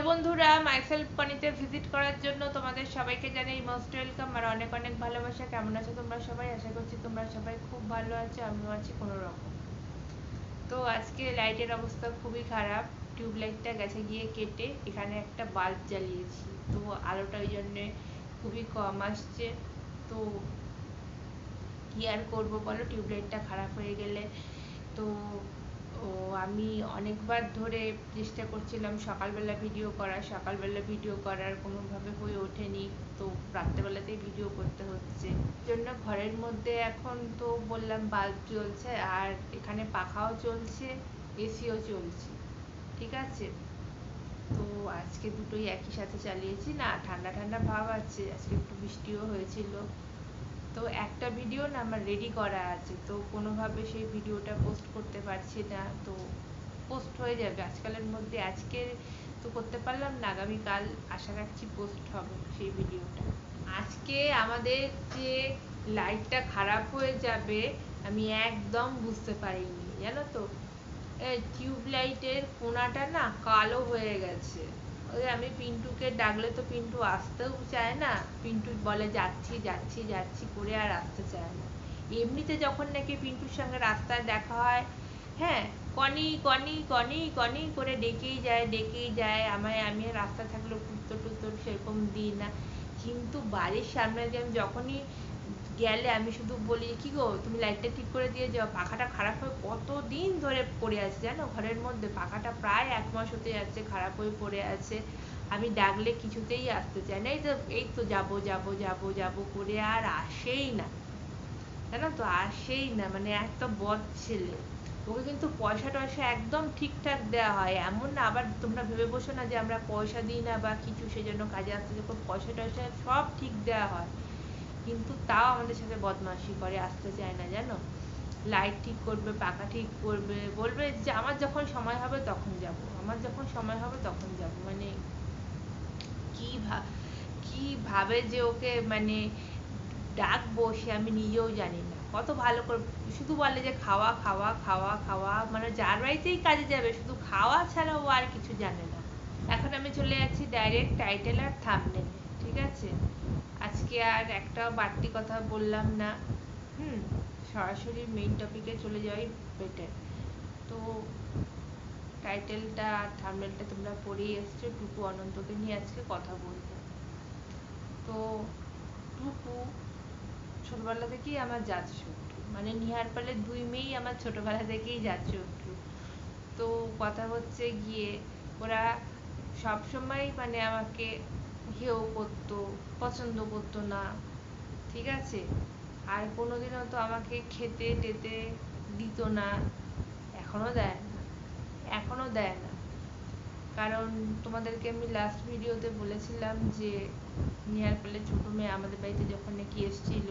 Hello বন্ধুরা myself পানিতে visit করার জন্য তোমাদের সবাইকে জানাই মোস্ট ওয়েলকাম আর অনেক অনেক ভালোবাসা। কেমন আছো তোমরা সবাই? আশা করছি তোমরা সবাই খুব ভালো আছো, আমিও আছি কোনো রকম। তো আজকে লাইটের অবস্থা খুবই খারাপ টিউব লাইটটা গেছে গিয়ে কেটে এখানে একটা বাল্ব জ্বালিয়েছি। তো আলোটা ওই জন্যে খুবই কম আসছে। তো কি আর করব বলো? টিউব লাইটটা খারাপ হয়ে গেলে। তো ও আমি অনেকবার ধরে চেষ্টা করছিলাম সকালবেলা ভিডিও করার সকালবেলা ভিডিও করার, কোনোভাবে হয়ে ওঠেনি। তো রাত্রেবেলাতেই ভিডিও করতে হচ্ছে। জন্য ঘরের মধ্যে এখন তো বললাম বাল্ব চলছে আর এখানে পাখাও চলছে এসিও চলছে। ঠিক আছে? তো আজকে দুটোই একই সাথে চালিয়েছি। না, ঠান্ডা ঠান্ডা ভাব আছে। আজকে একটু বৃষ্টিও হয়েছিল। তো একটা ভিডিও না আমার রেডি করা আছে, তো কোনোভাবে সেই ভিডিওটা পোস্ট করতে পারছি না, তো পোস্ট হয়ে যাবে। আজকালের মধ্যে আজকে তো করতে পারলাম না, আগামীকাল আশা রাখছি পোস্ট হবে সেই ভিডিওটা আজকে আমাদের যে লাইটটা খারাপ হয়ে যাবে, আমি একদম বুঝতে পারিনি, জানো তো? টিউব লাইটের কোনাটা না কালো হয়ে গেছে। ওই আমি পিন্টুকে ডাকলে তো পিন্টু আসতেও চায় না। পিন্টু বলে, যাচ্ছি যাচ্ছি যাচ্ছি করে আর আসতে চায় না। এমনিতে যখন নাকি পিন্টুর সঙ্গে রাস্তায় দেখা হয় হ্যাঁ কনি কনি কনি কনি করে ডেকেই যায় ডেকেই যায়। আমায়, আমি রাস্তা থাকলেও উত্তর টুত্তর সেরকম দিই না। কিন্তু বাড়ির সামনে যখনই গেলে আমি শুধু বলি, কি গো, তুমি লাইটটা ঠিক করে দিয়ে যাও, পাখাটা খারাপ হয়ে কত দিন ধরে পড়ে আছে জানো? ঘরের মধ্যে পাখাটা প্রায় এক মাস হতে যাচ্ছে, খারাপ হয়ে পড়ে আছে। আমি ডাকলে কিছুতেই আসতে চায় না। এই তো এই তো যাব যাব যাব যাব করে আর আসেই না। জানো তো, আসেই না মানে এত বদ ছেলে। ওকে কিন্তু পয়সা টয়সা একদম ঠিকঠাক দেওয়া হয়। এমন না, আবার তোমরা ভেবে বসো না যে আমরা পয়সা দিই না বা কিছু, সেজন্য কাজে আসতে পয়সা টয়সা সব ঠিক দেওয়া হয়। কিন্তু তাও আমাদের সাথে বদমাশি করে, আসতে চায় না, জানো? লাইট ঠিক করবে, পাখা ঠিক করবে, বলবে যে আমার যখন সময় হবে তখন যাব, আমার যখন সময় হবে তখন যাব মানে কি কি ভাবে যে ওকে মানে ডাকবো সে আমি নিজেও জানি না, কত ভালো করে, শুধু বলে যে খাওয়া খাওয়া খাওয়া খাওয়া মানে যার বাড়িতেই কাজে যাবে, শুধু খাওয়া ছাড়া ও আর কিছু জানে না। এখন আমি চলে যাচ্ছি ডাইরেক্ট টাইটেল আর থামনেল ঠিক আছে? আজকে আর একটা বাড়তি কথা বললাম না। হুম, সরাসরি মেইন টপিকে চলে যাওয়াই বেটার তো টাইটেলটা আর থামনেলটা তোমরা পড়েই এসছো টুকু অনন্তকে নিয়ে আজকে কথা বলব। তো টুকু ছোটবেলা থেকেই আমার জাত শত্রু। মানে নিহার পালে দুই মেয়েই আমার ছোটবেলা থেকেই জাত শত্রু। তো কথা হচ্ছে গিয়ে ওরা সবসময় মানে আমাকে হেও করতো পছন্দ করতো না, ঠিক আছে? আর কোনোদিনও তো আমাকে খেতে টেতে দিত না, এখনও দেয় না, এখনও দেয় না। কারণ তোমাদেরকে আমি লাস্ট ভিডিওতে বলেছিলাম যে নিয়ার পেলে ছোট মেয়ে আমাদের বাড়িতে যখন নাকি এসেছিল,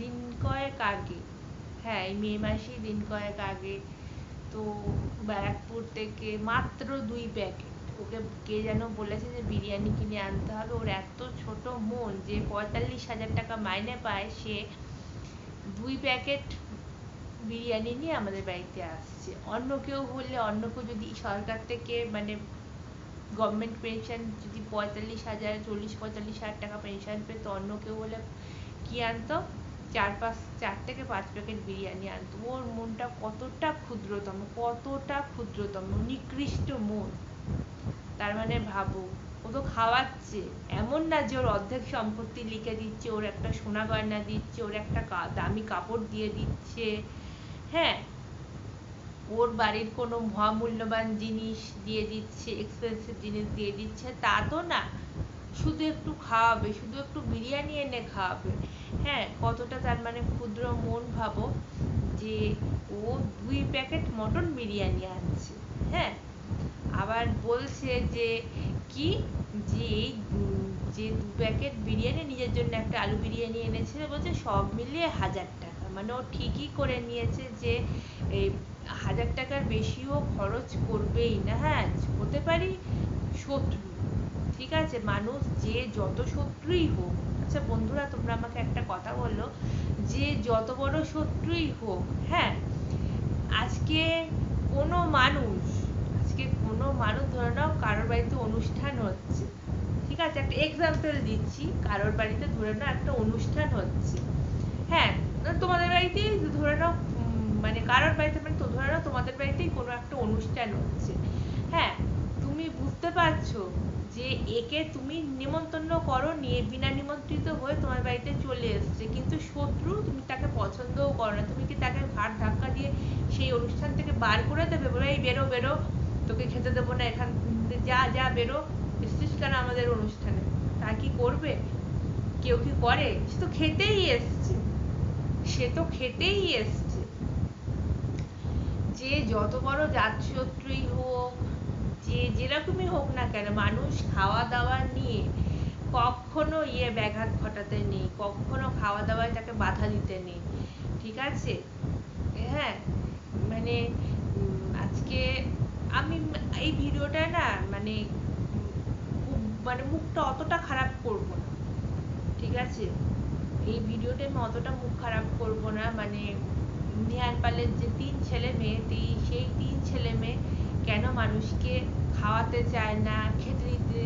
দিন কয়েক আগে হ্যাঁ এই মে মাসেই দিন কয়েক আগে, তো ব্যারাকপুর থেকে মাত্র দুই প্যাকেট ওকে কে যেন বলেছে যে বিরিয়ানি কিনে আনতে হবে। ওর এত ছোট মন যে পঁয়তাল্লিশ হাজার টাকা মাইনে পায়, সে দুই প্যাকেট বিরিয়ানি নিয়ে আমাদের বাড়িতে আসছে। অন্য কেউ হলে, অন্য কেউ যদি সরকার থেকে মানে গভর্নমেন্ট পেনশন যদি পঁয়তাল্লিশ হাজার, চল্লিশ, পঁয়তাল্লিশ হাজার টাকা পেনশন পেতো, অন্য কেউ হলে কি আনতো? চার পাঁচ, চার থেকে পাঁচ প্যাকেট বিরিয়ানি আনতো। ওর মনটা কতটা ক্ষুদ্রতম কতটা ক্ষুদ্রতম, নিকৃষ্ট মন। তার মানে ভাবো ও তো খাওয়াচ্ছে। এমন না যে ওর অর্ধেক সম্পত্তি লিখে দিচ্ছে, ওর একটা সোনা গয়না দিচ্ছে, ওর একটা দামি কাপড় দিয়ে দিচ্ছে। হ্যাঁ ওর বাড়ির কোনো মহামূল্যবান জিনিস দিয়ে দিচ্ছে এক্সপেন্সিভ জিনিস দিয়ে দিচ্ছে, তা তো না। শুধু একটু খাওয়াবে, শুধু একটু বিরিয়ানি এনে খাওয়াবে। হ্যাঁ কতটা তার মানে ক্ষুদ্র মন ভাবো যে ও দুই প্যাকেট মটন বিরিয়ানি আনছে। হ্যাঁ আবার বলছে যে, কি? যে এই যে দু প্যাকেট বিরিয়ানি নিজের জন্য একটা আলু বিরিয়ানি এনেছিল, বলছে সব মিলিয়ে হাজার টাকা। মানে ও ঠিকই করে নিয়েছে যে, এই হাজার টাকার বেশিও খরচ করবেই না হ্যাঁ? হতে পারি শত্রু। ঠিক আছে, মানুষ যে যত শত্রুই হোক আচ্ছা বন্ধুরা, তোমরা আমাকে একটা কথা বলো, যে যত বড় শত্রুই হোক হ্যাঁ? আজকে কোনো মানুষ কোনো মানুষ ধরে নাও, কারোর বাড়িতে অনুষ্ঠান হচ্ছে। ঠিক আছে, একটা এক্সাম্পল দিচ্ছি, কারোর বাড়িতে ধরে নাও একটা অনুষ্ঠান হচ্ছে। হ্যাঁ তোমাদের বাড়িতেই ধরে নাও মানে কারোর বাড়িতে মানে ধরে নাও তোমাদের বাড়িতেই কোনো একটা অনুষ্ঠান হচ্ছে। হ্যাঁ তুমি বুঝতে পারছ যে একে তুমি নিমন্ত্রণ করো, নিয়ে বিনা নিমন্ত্রিত হয়ে তোমার বাড়িতে চলে এসছে। কিন্তু শত্রু তুমি তাকে পছন্দও করো না। তুমি কি তাকে ঘাট ধাক্কা দিয়ে সেই অনুষ্ঠান থেকে বার করে দেবে? বলে, এই বেরো বেরো। তোকে খেতে দেবো না, এখান যা যা বেরো, এসছিস কেন আমাদের অনুষ্ঠানে? তা কি করবে? কেউ কি করে? সে তো খেতেই এসছে। সে তো খেতেই এসছে। যে যত বড় জাত হোক, যে যেরকমই হোক না কেন, মানুষ খাওয়া দাওয়া নিয়ে কখনো ইয়ে ব্যাঘাত ঘটাতে নেই, কখনো খাওয়া দাওয়ায় তাকে বাধা দিতে নেই। ঠিক আছে? হ্যাঁ? মানে আজকে আমি এই ভিডিওটা না মানে মানে মুখটা অতটা খারাপ করব না। ঠিক আছে? এই ভিডিওটা আমি অতটা মুখ খারাপ করব না। মানে নেহার পালের যে তিন ছেলে মেয়ে সেই তিন ছেলে মেয়ে কেন মানুষকে খাওয়াতে চায় না, খেতে দিতে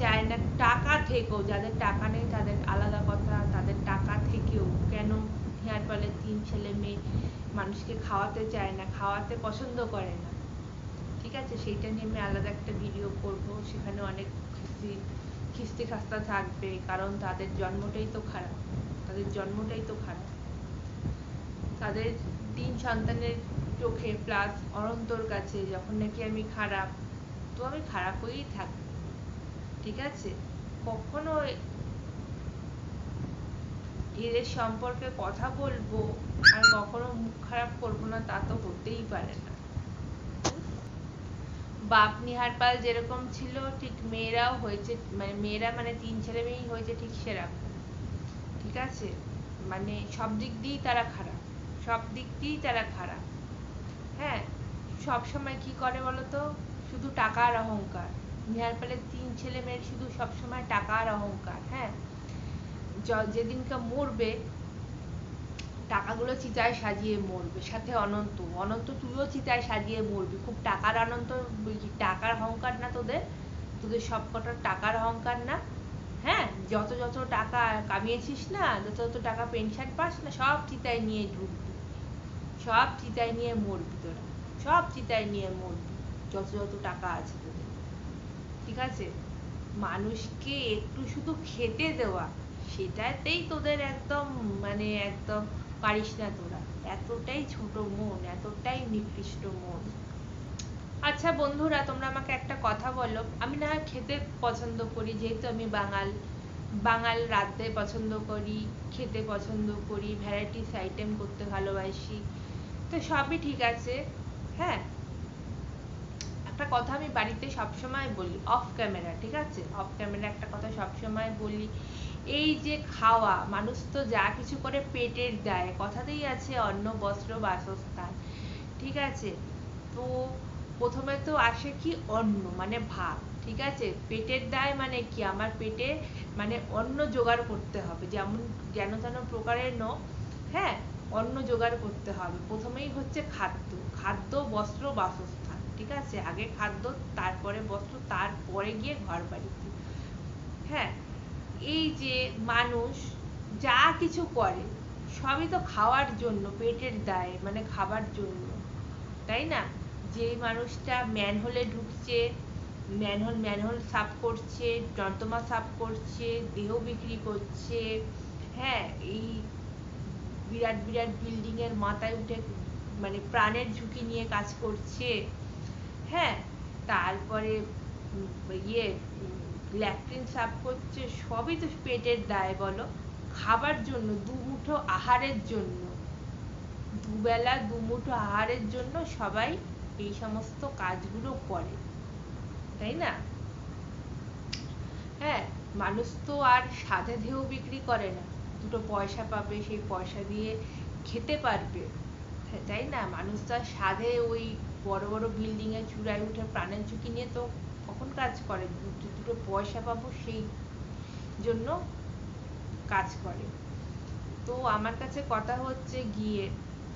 চায় না, টাকা থেকেও, যাদের টাকা নেই তাদের আলাদা কথা, তাদের টাকা থেকেও কেন হেয়ার পালের তিন ছেলে মেয়ে মানুষকে খাওয়াতে চায় না, খাওয়াতে পছন্দ করে না? ঠিক আছে, সেইটা নিয়ে আমি আলাদা একটা ভিডিও করব, সেখানে অনেক খিস্তি খিস্তি খাস্তা থাকবে, কারণ তাদের জন্মটাই তো খারাপ, তাদের জন্মটাই তো খারাপ। তাদের তিন সন্তানের চোখে প্লাস অনন্তর কাছে, যখন নাকি আমি খারাপ, তো আমি খারাপ হয়েই থাকব ঠিক আছে? কখনো এদের সম্পর্কে কথা বলব, আর কখনো মুখ খারাপ করব না, তা তো হতেই পারে না। বাপ নিহার পাল যেরকম ছিল, ঠিক মেয়েরাও হয়েছে মানে মেয়েরা মানে তিন ছেলে মেয়েই হয়েছে ঠিক সেরকম। ঠিক আছে? মানে সব দিক দিয়েই তারা খারাপ। সব দিক দিয়েই তারা খারাপ। হ্যাঁ? সবসময় কি করে বলতো? শুধু টাকার অহংকার। নেহার পালের তিন ছেলে মেয়ের শুধু সবসময় টাকার অহংকার। হ্যাঁ? যেদিনকে মরবে টাকাগুলো চিতায় সাজিয়ে মরবে, সাথে অনন্ত। অনন্ত তুইও চিতায় সাজিয়ে মরবি। খুব টাকার অনন্ত টাকার অহংকার না তোদের? তোদের সব কটার টাকার অহংকার না? হ্যাঁ? যত যত টাকা কামিয়েছিস না, যত যত টাকা পেনশন পাস না, সব চিতায় নিয়ে ঢুকবি। সব চিতায় নিয়ে মরবি তোরা। সব চিতায় নিয়ে মরবি। যত যত টাকা আছে তোদের। ঠিক আছে? মানুষকে একটু শুধু খেতে দেওয়া, সেটাতেই তোদের একদম মানে একদম পারিস না তোরা। এতটাই ছোট মন, এতটাই নিকৃষ্ট মন। আচ্ছা বন্ধুরা, তোমরা আমাকে একটা কথা বলো। আমি না খেতে পছন্দ করি, যেহেতু আমি বাঙাল। বাঙাল রাঁধতে পছন্দ করি, খেতে পছন্দ করি ভ্যারাইটিস আইটেম করতে ভালোবাসি। তো সবই ঠিক আছে হ্যাঁ? একটা কথা আমি বাড়িতে সবসময় বলি অফ ক্যামেরা ঠিক আছে? অফ ক্যামেরা একটা কথা সবসময় বলি। এই যে খাওয়া, মানুষ তো যা কিছু করে পেটের দায় কথাতেই আছে অন্ন, বস্ত্র, বাসস্থান, ঠিক আছে? তো প্রথমে তো আসে কি অন্ন মানে ভাত, ঠিক আছে? পেটের দায় মানে কি? আমার পেটে মানে অন্ন জোগাড় করতে হবে, যেমন যেন তেন প্রকারের ন হ্যাঁ? অন্ন জোগাড় করতে হবে। প্রথমেই হচ্ছে খাদ্য খাদ্য, বস্ত্র, বাসস্থান, ঠিক আছে? আগে খাদ্য, তারপরে বস্ত্র, তারপরে গিয়ে ঘর বাড়িতে হ্যাঁ? এই যে মানুষ যা কিছু করে, সবই তো খাওয়ার জন্য, পেটের দায়ে মানে খাবার জন্য। তাই না? যে মানুষটা ম্যানহোলে ঢুকছে, ম্যানহোল ম্যানহোল সাফ করছে নর্দমা সাফ করছে, দেহ বিক্রি করছে হ্যাঁ এই বিরাট বিরাট বিল্ডিং এর মাথায় উঠে মানে প্রাণের ঝুঁকি নিয়ে কাজ করছে হ্যাঁ তারপরে ইয়ে ল্যাট্রিন সাফ করছে, সবই তো পেটের দায় বলো। খাবার জন্য দুমুঠো আহারের জন্য। দুবেলা দুমুঠো আহারের জন্য সবাই এই সমস্ত কাজগুলো করে। তাই না? হ্যাঁ মানুষ তো আর সাধে দেহ বিক্রি করে না। দুটো পয়সা পাবে, সেই পয়সা দিয়ে খেতে পারবে। তাই না? মানুষ তো আর সাধে ওই বড় বড় বিল্ডিং এর চূড়ায় উঠে প্রাণের ঝুঁকি নিয়ে তো কখন কাজ করে দুটো পয়সা পাবো সেই জন্য কাজ করে। তো আমার কাছে কথা হচ্ছে গিয়ে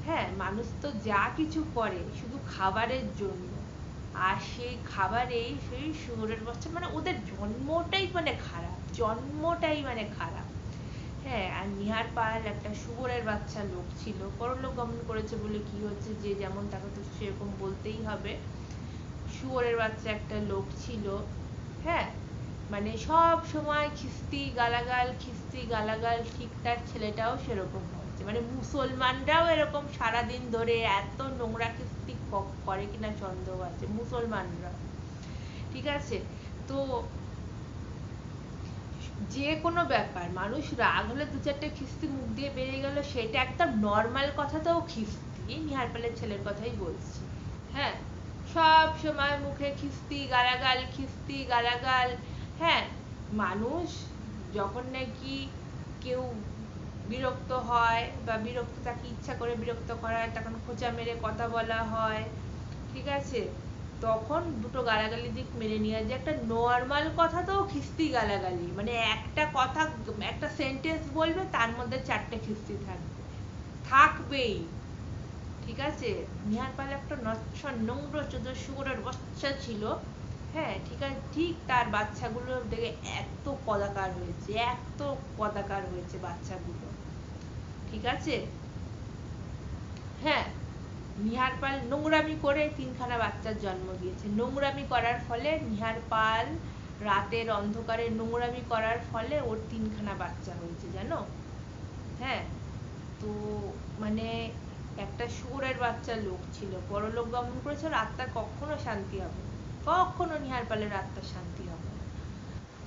হ্যাঁ মানুষ তো যা কিছু করে শুধু খাবারের জন্য। আর সেই খাবারেই সেই শুয়োরের বাচ্চা মানে ওদের জন্মটাই মানে খারাপ, জন্মটাই মানে খারাপ। হ্যাঁ আর নিহার পাল একটা শুয়োরের বাচ্চা লোক ছিল পরলোক গমন করেছে বলে কি হচ্ছে যে যেমন তাকে তো সেরকম বলতেই হবে। শুয়োরের বাচ্চা একটা লোক ছিল হ্যাঁ? মানে সব সময় খিস্তি গালাগাল খিস্তি গালাগাল, ঠিক তার ছেলেটাও সেরকম হচ্ছে মানে মুসলমানরাও এরকম সারাদিন ধরে এত নোংরা খিস্তি করে কিনা সন্দেহ আছে, মুসলমানরা। ঠিক আছে? তো যে কোনো ব্যাপার, মানুষ রাগ হলে দু চারটে খিস্তি মুখ দিয়ে বেরিয়ে গেল, সেটা একটা normal কথাতেও খিস্তি, নিহার পালের ছেলের কথাই বলছি। হ্যাঁ? সব সময় মুখে খিস্তি, গালাগাল খিস্তি, গালাগাল। হ্যাঁ মানুষ যখন নাকি কেউ বিরক্ত হয় বা বিরক্ত, তাকে ইচ্ছা করে বিরক্ত করা হয় তখন খোঁচা মেরে কথা বলা হয়, ঠিক আছে? তখন দুটো গালাগালি দিক মেনে নেওয়া যায়। একটা normal কথাতেও খিস্তি, গালাগালি। মানে একটা কথা, একটা sentence বলবে, তার মধ্যে চারটে খিস্তি থাকবে। থাকবেই। ঠিক আছে? নেহার পাল একটা নচ্ছর নোংরা শুয়োরের বাচ্চা ছিল। হ্যাঁ ঠিক আছে, ঠিক তার বাচ্চাগুলো দেখে এত কদাকার হয়েছে, এত কদাকার হয়েছে বাচ্চাগুলো। ঠিক আছে? হ্যাঁ নিহার পাল নোংরামি করে তিনখানা বাচ্চার জন্ম দিয়েছে। নোংরামি করার ফলে নিহার পাল রাতের অন্ধকারে নোংরামি করার ফলে ওর তিনখানা বাচ্চা হয়েছে, জানো? হ্যাঁ তো মানে একটা শুয়োরের বাচ্চা লোক ছিল। পরলোক গমন করেছে, ওর আত্মার কখনো শান্তি হবে না। কখনো নিহার পালের আত্মার শান্তি হবে না।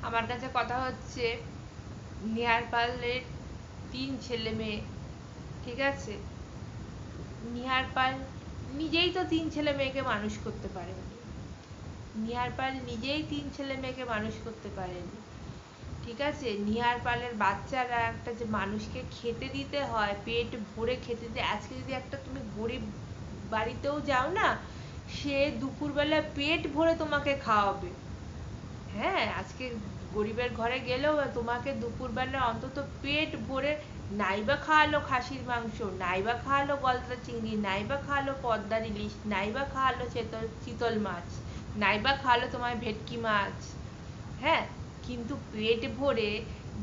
আমার কাছে কথা হচ্ছে, নিহার পালের তিন ছেলে মেয়ে, ঠিক আছে? নিহার পাল নিজেই তো তিন ছেলে মেয়েকে মানুষ করতে পারেনি। নিহার পাল নিজেই তিন ছেলে মেয়েকে মানুষ করতে পারেনি। ঠিক আছে? নিহার পালের বাচ্চারা একটা যে মানুষকে খেতে দিতে হয়, পেট ভরে খেতে দিতে, আজকে যদি একটা তুমি গরিব বাড়িতেও যাও না, সে দুপুরবেলা পেট ভরে তোমাকে খাওয়াবে। হ্যাঁ আজকে গরিবের ঘরে গেলেও তোমাকে দুপুরবেলা অন্তত পেট ভরে নাইবা খাওয়ালো খাসির মাংস, নাইবা খাওয়ালো গলদা চিংড়ি, নাইবা খাওয়ালো পদ্মার ইলিশ, নাইবা খাওয়ালো চেতল চিতল মাছ, নাইবা খাওয়ালো তোমার ভেটকি মাছ। হ্যাঁ কিন্তু পেট ভরে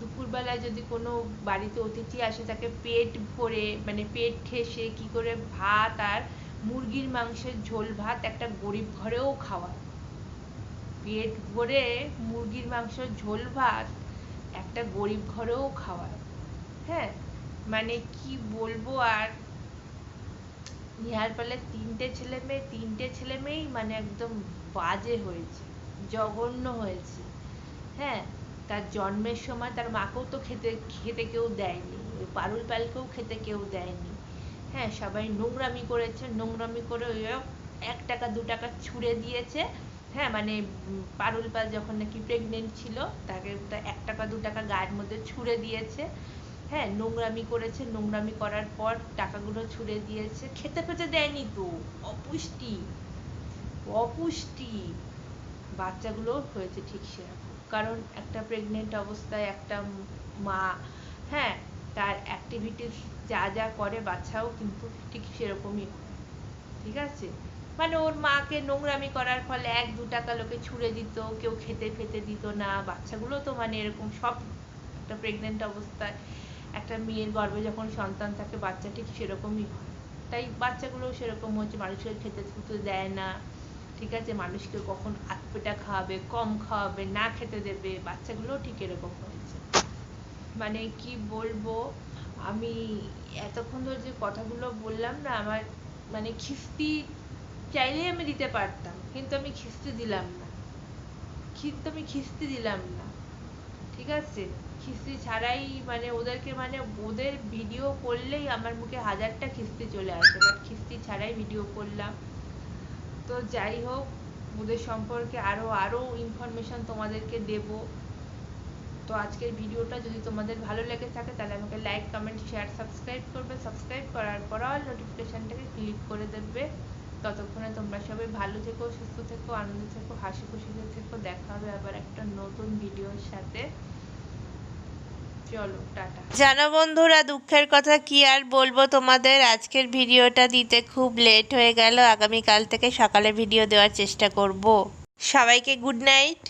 দুপুরবেলা যদি কোনো বাড়িতে অতিথি আসে, তাকে পেট ভরে মানে পেট ঠেসে কি করে ভাত আর মুরগির মাংসের ঝোল ভাত একটা গরিব ঘরেও খাওয়ায়। পেট ভরে মুরগির মাংসের ঝোল ভাত একটা গরিব ঘরেও খাওয়ায়। হ্যাঁ মানে কি বলব আর নেহার পালের তিনটে ছেলে মেয়ে, তিনটে ছেলে মেয়েই মানে একদম বাজে হয়েছে, জঘন্য হয়েছে। হ্যাঁ তার জন্মের সময় তার মাকেও তো খেতে খেতে কেউ দেয়নি। ওই পারুল পালকেও খেতে কেউ দেয়নি। হ্যাঁ সবাই নোংরামি করেছে, নোংরামি করে ওই এক টাকা, দু টাকা ছুঁড়ে দিয়েছে। হ্যাঁ মানে পারুল পাল যখন নাকি প্রেগনেন্ট ছিল, তাকে এক টাকা, দু টাকা গায়ের মধ্যে ছুঁড়ে দিয়েছে। হ্যাঁ নোংরামি করেছে, নোংরামি করার পর টাকাগুলো ছুঁড়ে দিয়েছে। খেতে পেতে দেয়নি তো? অপুষ্টি অপুষ্টি। বাচ্চাগুলো হয়েছে ঠিক সেরকম। কারণ একটা প্রেগনেন্ট অবস্থায় একটা মা হ্যাঁ তার activities যা যা করে বাচ্চাও কিন্তু ঠিক সেরকমই ঠিক আছে? মানে ওর মাকে নোংরামি করার ফলে এক দু টাকা লোকে ছুঁড়ে দিত, কেউ খেতে ফেতে দিত না, বাচ্চাগুলো তো মানে এরকম সব একটা প্রেগনেন্ট অবস্থায় একটা মেয়ের গর্ভে যখন সন্তান থাকে, বাচ্চা ঠিক সেরকমই হয়। তাই বাচ্চাগুলোও সেরকম হচ্ছে, মানুষের খেতে খুঁতে দেয় না ঠিক আছে, মানুষকে কখন আধপেটা খাওয়াবে, কম খাওয়াবে, না খেতে দেবে, বাচ্চাগুলোও ঠিক এরকম হয়েছে। মানে কি বলব, আমি এতক্ষণ ধরে যে কথাগুলো বললাম না, আমার মানে খিস্তি চাইলেই আমি দিতে পারতাম, কিন্তু আমি খিস্তি দিলাম না। কিন্তু আমি খিস্তি দিলাম না। ঠিক আছে? খিস্তি ছাড়াই মানে ওদেরকে মানে ওদের video করলেই আমার মুখে হাজারটা খিস্তি চলে আসে, but খিস্তি ছাড়াই video করলাম। তো যাই হোক, ওদের সম্পর্কে আরও আরও information তোমাদেরকে দেব। তো আজকের video টা যদি তোমাদের ভালো লেগে থাকে, তাহলে আমাকে like, comment, share, subscribe করবে। Subscribe করার পর all notification টাকে click করে দেবে। ততক্ষণে তোমরা সবাই ভালো থেকো, সুস্থ থেকো, আনন্দ থেকো, হাসি খুশিতে থেকো। দেখা হবে আবার একটা নতুন video র সাথে। চলো, টাটা। জানো বন্ধুরা, দুঃখের কথা কি আর বলব তোমাদের? আজকের ভিডিওটা দিতে খুব লেট হয়ে গেল। আগামীকাল থেকে সকালে ভিডিও দেওয়ার চেষ্টা করব। সবাইকে গুড নাইট